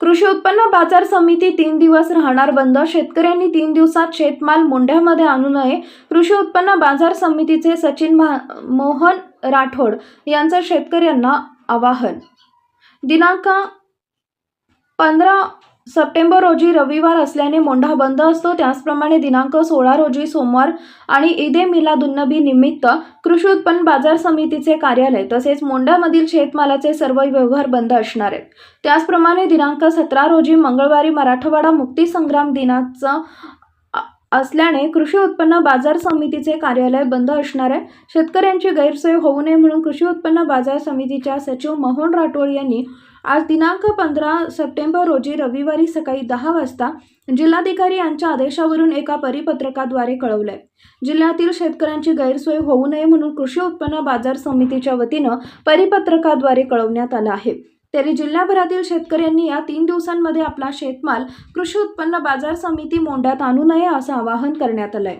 कृषी उत्पन्न बाजार समिती तीन दिवस राहणार बंद. शेतकऱ्यांनी तीन दिवसात शेतमाल मोंढ्यामध्ये आणू नये. कृषी उत्पन्न बाजार समितीचे सचिन महा- मोहन राठोड यांचं शेतकऱ्यांना आवाहन. दिनांक पंधरा सप्टेंबर रोजी रविवार असल्याने मोंढा बंद असतो. त्याचप्रमाणे दिनांक सोळा रोजी सोमवार आणि ईदे मिलादुन्नबी निमित्त कृषी उत्पन्न बाजार समितीचे कार्यालय तसेच मोंढ्यामधील शेतमालाचे सर्व व्यवहार बंद असणार आहेत. त्याचप्रमाणे दिनांक सतरा रोजी मंगळवारी मराठवाडा मुक्ती संग्राम दिनाचं असल्याने कृषी उत्पन्न बाजार समितीचे कार्यालय बंद असणार आहे. शेतकऱ्यांची गैरसोय होऊ नये म्हणून कृषी उत्पन्न बाजार समितीच्या सचिव मोहन राठोड यांनी आज दिनांक पंधरा सप्टेंबर रोजी रविवारी सकाळी दहा वाजता जिल्हाधिकारी यांच्या आदेशावरून एका परिपत्रकाद्वारे कळवलंय. जिल्ह्यातील शेतकऱ्यांची गैरसोय होऊ नये म्हणून कृषी उत्पन्न बाजार समितीच्या वतीनं परिपत्रकाद्वारे कळवण्यात आलं आहे. तरी जिल्ह्याभरातील शेतकऱ्यांनी या तीन दिवसांमध्ये आपला शेतमाल कृषी उत्पन्न बाजार समिती मोंड्यात आणू नये असं आवाहन करण्यात आलंय.